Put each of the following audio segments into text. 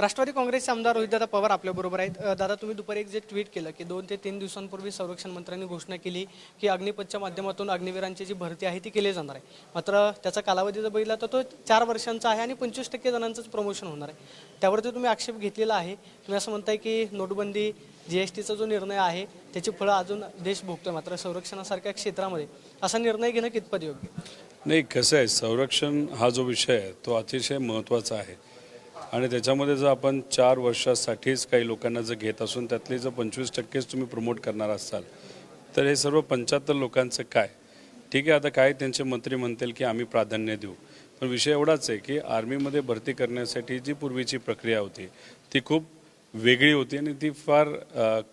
राष्ट्रवादी काँग्रेसचे आमदार रोहितदादा पवार आपल्याबरोबर आहेत. दादा तुम्ही दुपारी एक जे ट्विट केलं की दोन ते तीन दिवसांपूर्वी संरक्षण मंत्र्यांनी घोषणा केली की अग्निपथच्या माध्यमातून अग्निवीरांची जी भरती आहे ती केली जाणार आहे. मात्र त्याचा कालावधी जर बघितला तर तो चार वर्षांचा आहे आणि पंचवीस टक्के जणांचंच प्रमोशन होणार आहे. त्यावरती तुम्ही आक्षेप घेतलेला आहे तुम्ही असं म्हणताय की नोटबंदी जी एस टीचा जो निर्णय आहे त्याची फळं अजून देश भोगतोय मात्र संरक्षणासारख्या क्षेत्रामध्ये असा निर्णय घेणं कितपत योग्य? नाही कसं आहे संरक्षण हा जो विषय आहे तो अतिशय महत्त्वाचा आहे. आणि त्याच्यामध्ये जर आपण चार वर्षासाठीच काही लोकांना जर घेत असून त्यातले जर पंचवीस टक्केच तुम्ही प्रमोट करणार असाल तर हे सर्व पंच्याहत्तर लोकांचं काय? ठीक आहे आता काय त्यांचे मंत्री म्हणतील की आम्ही प्राधान्य देऊ. पण विषय एवढाच आहे की आर्मीमध्ये भरती करण्यासाठी जी पूर्वीची प्रक्रिया होती ती खूप वेगळी होती आणि ती फार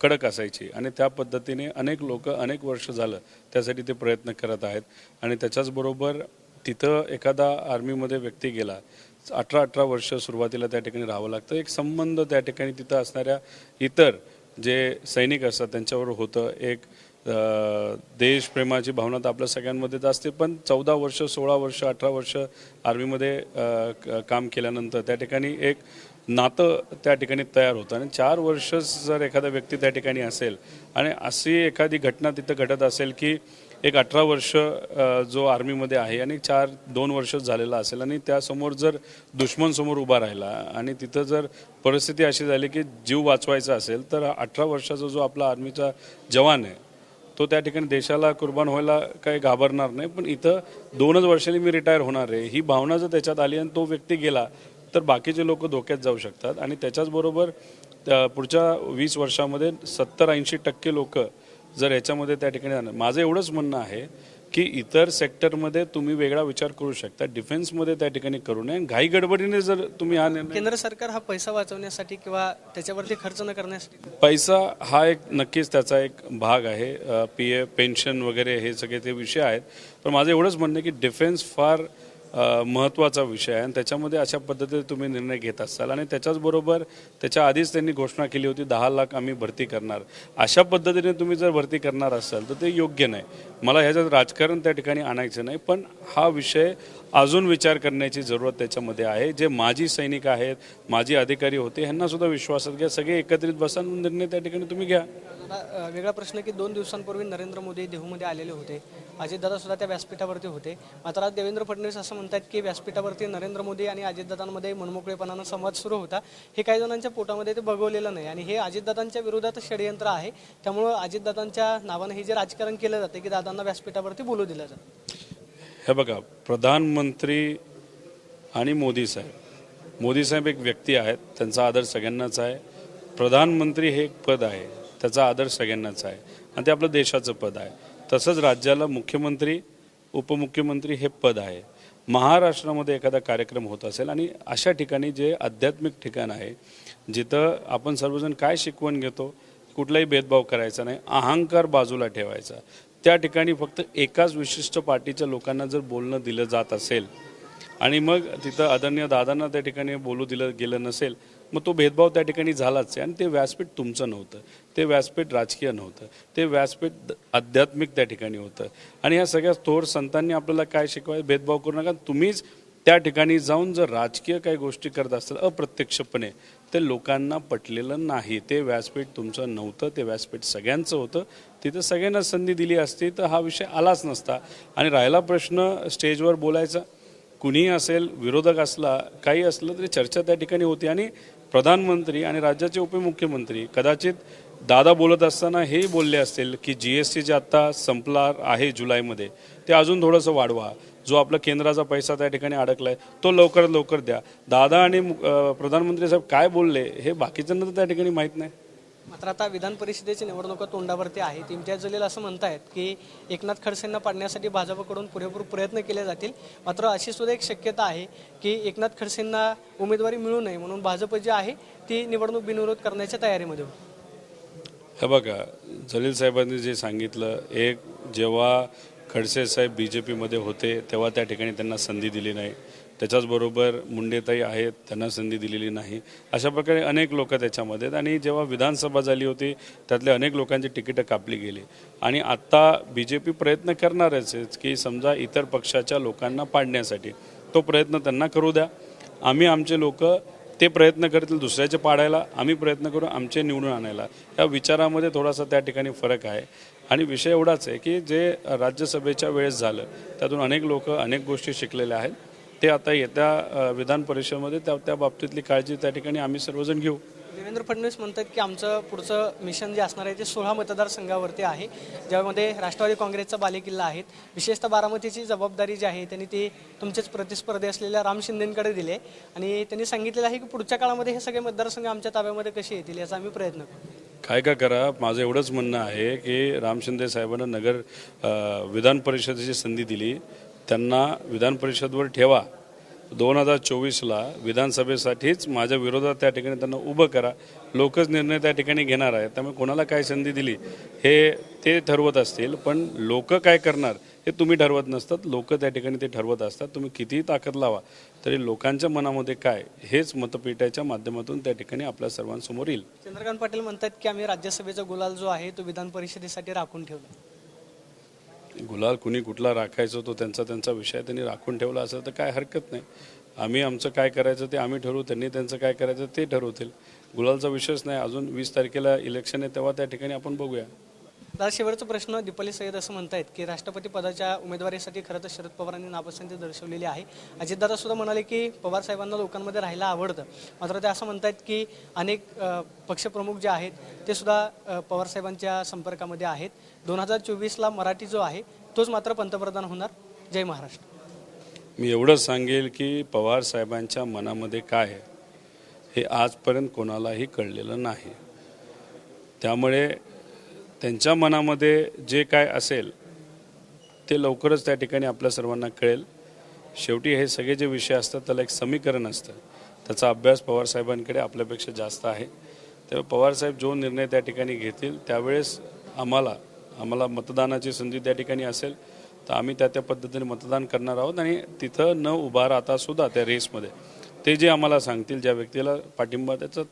कडक असायची. आणि त्या पद्धतीने अनेक लोक अनेक वर्ष झालं त्यासाठी ते प्रयत्न करत आहेत. आणि त्याच्याचबरोबर तिथं एखादा आर्मीमध्ये व्यक्ती गेला अठरा अठरा वर्ष सुरुवातीला त्या ठिकाणी राहावं लागतं. एक संबंध त्या ठिकाणी तिथं असणाऱ्या इतर जे सैनिक असतात त्यांच्यावर होतं. एक देशप्रेमाची भावना तर आपल्या सगळ्यांमध्येच असते पण चौदा वर्ष सोळा वर्ष अठरा वर्ष आर्मीमध्ये क- काम केल्यानंतर त्या ठिकाणी एक नातं त्या ठिकाणी तयार होतं. आणि चार वर्ष जर एखादा व्यक्ती त्या ठिकाणी असेल आणि अशी एखादी घटना तिथं घडत असेल की एक अठरा वर्ष जो आर्मीमध्ये आहे आणि चार दोन वर्ष झालेला असेल आणि त्यासमोर जर दुश्मन समोर उभा राहिला आणि तिथं जर परिस्थिती अशी झाली की जीव वाचवायचा असेल तर अठरा वर्षाचा जो आपला आर्मीचा जवान आहे तो त्या ठिकाणी देशाला कुर्बान व्हायला काही घाबरणार नाही. पण इथं दोनच वर्षांनी मी रिटायर होणार आहे ही भावना जर त्याच्यात आली आणि तो व्यक्ती गेला तर बाकीचे लोक धोक्यात जाऊ शकतात. आणि त्याच्याचबरोबर त्या पुढच्या वीस वर्षामध्ये सत्तर ऐंशी टक्के लोकं जर याच्यामध्ये त्या ठिकाणी जाणार माझं एवढंच म्हणणं आहे की इतर सेक्टरमध्ये तुम्ही वेगळा विचार करू शकता. डिफेन्समध्ये त्या ठिकाणी करू नये. घाई गडबडीने जर तुम्ही हा निर्णय केंद्र सरकार हा पैसा वाचवण्यासाठी किंवा त्याच्यावरती खर्च न करण्यासाठी? पैसा हा एक नक्कीच त्याचा एक भाग आहे. पी ए पेन्शन वगैरे हे सगळे ते विषय आहेत. पण माझं एवढंच म्हणणं की डिफेन्स फार महत्त्वाचा विषय आहे. आणि त्याच्यामध्ये अशा पद्धतीने तुम्ही निर्णय घेत असाल. आणि त्याच्याचबरोबर त्याच्या आधीच त्यांनी घोषणा केली होती दहा लाख आम्ही भरती करणार. अशा पद्धतीने तुम्ही जर भरती करणार असाल तर ते योग्य नाही. मला ह्याच्यात राजकारण त्या ठिकाणी आणायचं नाही पण हा विषय अजून विचार करण्याची जरूरत त्याच्यामध्ये आहे. जे माजी सैनिक आहेत माजी अधिकारी होते ह्यांना सुद्धा विश्वासात घ्या. सगळे एकत्रित बसा निर्णय त्या ठिकाणी तुम्ही घ्या. वेगळा प्रश्न की दोन दिवसांपूर्वी नरेंद्र मोदी देहूमध्ये आलेले होते. अजितदादा सुद्धा त्या व्यासपीठावरती होते. मात्र आज देवेंद्र फडणवीस असं म्हणतात की व्यासपीठावरती नरेंद्र मोदी आणि अजितदादांमध्ये मनमोकळेपणानं संवाद सुरू होता. हे काही जणांच्या पोटामध्ये ते बघवलेलं नाही आणि हे अजितदादांच्या विरोधात षडयंत्र आहे. त्यामुळं अजितदादांच्या नावानं हे जे राजकारण केलं जाते की दादांना व्यासपीठावरती बोलू दिलं जातं. हे बघा प्रधानमंत्री आणि मोदी साहेब. मोदी साहेब एक व्यक्ती आहेत त्यांचा आदर सगळ्यांनाच आहे. प्रधानमंत्री हे एक पद आहे त्याचा आदर सगळ्यांनाच आहे. आणि ते आपलं देशाचं पद आहे. तसंच राज्याला मुख्यमंत्री उपमुख्यमंत्री हे पद आहे. महाराष्ट्रामध्ये एखादा कार्यक्रम होत असेल आणि अशा ठिकाणी जे आध्यात्मिक ठिकाण आहे जिथं आपण सर्वजण काय शिकवण घेतो कुठलाही भेदभाव करायचा नाही अहंकार बाजूला ठेवायचा. त्या ठिकाणी फक्त एकाच विशिष्ट पार्टीच्या लोकांना जर बोलणं दिलं जात असेल आणि मग तिथं आदरणीय दादांना त्या ठिकाणी बोलू दिलं गेलं नसेल मग तो भेदभाव त्या ठिकाणी झालाच आहे. आणि ते व्यासपीठ तुमचं नव्हतं. ते व्यासपीठ राजकीय नव्हतं. ते व्यासपीठ द- आध्यात्मिक त्या ठिकाणी होतं. आणि या सगळ्या थोर संतांनी आपल्याला काय शिकवाय भेदभाव करू नका. तुम्हीच त्या ठिकाणी जाऊन जर राजकीय काही गोष्टी करत असाल अप्रत्यक्षपणे ते लोकांना पटलेलं नाही. ते व्यासपीठ तुमचं नव्हतं. ते व्यासपीठ सगळ्यांचं होतं. तिथं सगळ्यांना संधी दिली असती तर हा विषय आलाच नसता. आणि राहिला प्रश्न स्टेजवर बोलायचा. कुणीही असेल विरोधक असला काही असलं तरी चर्चा त्या ठिकाणी होती. आणि प्रधानमंत्री आणि राज्याचे उपमुख्यमंत्री कदाचित दादा बोलत असताना हेही बोलले असतील की जी एस टी जे आत्ता संपणार आहे जुलैमध्ये ते अजून थोडंसं वाढवा. जो आपला केंद्राचा पैसा त्या ठिकाणी अडकला आहे तो लवकरात लवकर द्या. दादा आणि प्रधानमंत्री साहेब काय बोलले हे बाकीच्यांना तर त्या ठिकाणी माहीत नाही. मात्र आता विधान परिषदेची निवडणुका तोंडावरती आहेत. इम्तियाज जलील असं म्हणतायत की एकनाथ खडसेंना पाडण्यासाठी भाजपकडून पुरेपूर प्रयत्न केले जातील. मात्र अशी सुद्धा एक शक्यता आहे की एकनाथ खडसेंना उमेदवारी मिळू नये म्हणून भाजप जी आहे ती निवडणूक बिनविरोध करण्याच्या तयारीमध्ये हे बघा जलील साहेबांनी जे सांगितलं एक जेव्हा खडसे साहेब बी जे पीमध्ये होते तेव्हा त्या ठिकाणी त्यांना संधी दिली नाही. त्याच्याचबरोबर मुंडेताई आहेत त्यांना संधी दिलेली नाही. अशा प्रकारे अनेक लोक त्याच्यामध्ये आणि जेव्हा विधानसभा झाली होती त्यातले अनेक लोकांची तिकीटं कापली गेली. आणि आत्ता बी जे पी प्रयत्न करणारच की समजा इतर पक्षाच्या लोकांना पाडण्यासाठी. तो प्रयत्न त्यांना करू द्या. आम्ही आमचे लोक ते प्रयत्न करतील दुसऱ्याचे पाडायला आम्ही प्रयत्न करू आमचे निवडून आणायला. या विचारामध्ये थोडासा त्या ठिकाणी फरक आहे. आणि विषय एवढाच आहे की जे राज्यसभेच्या वेळेस झालं त्यातून अनेक लोक अनेक गोष्टी शिकलेल्या आहेत. ते आता येत्या विधान परिषदेमध्ये त्या त्या बाबतीतली काळजी त्या ठिकाणी आम्ही सर्वजण घेऊ. देवेंद्र फडणवीस म्हणतात की आमचं पुढचं मिशन जे असणार आहे ते सोळा मतदारसंघावरती आहे. ज्यामध्ये राष्ट्रवादी काँग्रेसचा बालेकिल्ला आहेत. विशेषतः बारामतीची जबाबदारी जी आहे त्यांनी ती तुमचेच प्रतिस्पर्धी असलेल्या राम शिंदेंकडे दिले आणि त्यांनी सांगितलेलं आहे की पुढच्या काळामध्ये हे सगळे मतदारसंघ आमच्या ताब्यामध्ये कसे येतील याचा आम्ही प्रयत्न करू. काय का करा माझं एवढंच म्हणणं आहे की राम शिंदे साहेबांना नगर विधान परिषदेची संधी दिली. त्यांना विधान परिषदवर ठेवा. दोन हजार चोवीसला विधानसभेसाठीच माझ्या विरोधात त्या ठिकाणी त्यांना उभं करा. लोकच निर्णय त्या ठिकाणी घेणार आहे त्यामुळे कोणाला काय संधी दिली हे ते ठरवत असतील. पण लोक काय करणार हे तुम्ही ठरवत नसतात. लोक त्या ठिकाणी ते ठरवत असतात. तुम्ही कितीही ताकद लावा तरी लोकांच्या मनामध्ये काय हेच मतपेट्याच्या माध्यमातून त्या ठिकाणी आपल्या सर्वांसमोर येईल. चंद्रकांत पाटील म्हणतात की आम्ही राज्यसभेचा गुलाल जो आहे तो विधान परिषदेसाठी राखून ठेवला. गुलाल कुणी कुठला राखायचा तो त्यांचा त्यांचा विषय त्यांनी राखून ठेवला असेल तर काय हरकत नाही. आम्ही आमचं काय करायचं ते आम्ही ठरवू त्यांनी त्यांचं काय करायचं ते ठरवतील. गुलालचा विषयच नाही अजून वीस तारखेला इलेक्शन आहे तेव्हा त्या ठिकाणी आपण बघूया. दादा शेवटचा प्रश्न दीपाली सय्यद असं म्हणतायत की राष्ट्रपती पदाच्या उमेदवारीसाठी खरं तर शरद पवारांनी नापसंती दर्शवलेली आहे. अजितदादा सुद्धा म्हणाले की पवार साहेबांना लोकांमध्ये राहायला आवडतं. मात्र ते असं म्हणतायत की अनेक पक्षप्रमुख जे आहेत ते सुद्धा पवार साहेबांच्या संपर्कामध्ये आहेत. दोन हजार चोवीसला मराठी जो आहे तोच मात्र पंतप्रधान होणार. जय महाराष्ट्र. मी एवढं सांगेल की पवार साहेबांच्या मनामध्ये काय आहे हे आजपर्यंत कोणालाही कळलेलं नाही. त्यामुळे त्यांच्या मनामध्ये जे काय असेल ते लवकरच त्या ठिकाणी आपल्या सर्वांना कळेल. शेवटी हे सगळे जे विषय असतात त्याला एक समीकरण असतं. त्याचा अभ्यास पवार साहेबांकडे आपल्यापेक्षा जास्त आहे. तेव्हा पवारसाहेब जो निर्णय त्या ठिकाणी घेतील त्यावेळेस आम्हाला आम्हाला मतदानाची संधी त्या ठिकाणी असेल तर आम्ही त्या त्या पद्धतीने मतदान करणार आहोत आणि तिथं न उभा राहता सुद्धा त्या रेसमध्ये ते जे आम्हाला सांगतील ज्या व्यक्तीला पाठिंबा त्याचं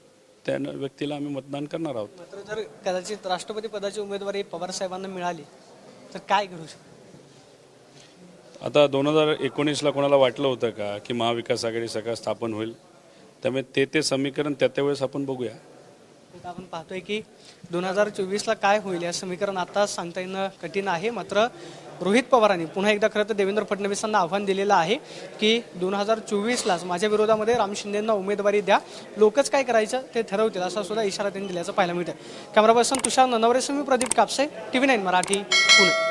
त्या व्यक्तीला आम्ही मतदान करणार आहोत. मात्र जर कदाचित राष्ट्रपती पदाची उमेदवारी पवार साहेबांना मिळाली तर काय घडू शकतं? आता दोन हजार एकोणीसला कोणाला वाटलं होतं का की महाविकास आघाडी सरकार स्थापन होईल? त्यामुळे ते ते समीकरण त्या त्यावेळेस आपण बघूया. आता आपण पाहतोय की दोन हजार चोवीसला काय होईल? या समीकरण आता सांगता येणं कठीण आहे. मात्र रोहित पवारांनी पुन्हा एकदा खरं तर देवेंद्र फडणवीसांना आव्हान दिलेलं आहे की दोन हजार चोवीसलाच माझ्या विरोधामध्ये राम शिंदेंना उमेदवारी द्या. लोकच काय करायचं? ते ठरवतील असा सुद्धा इशारा त्यांनी दिल्याचं पाहायला मिळतं कॅमेरा पर्सन तुषार ननवरे मी Pradeep Kapse T V nine Marathi Pune.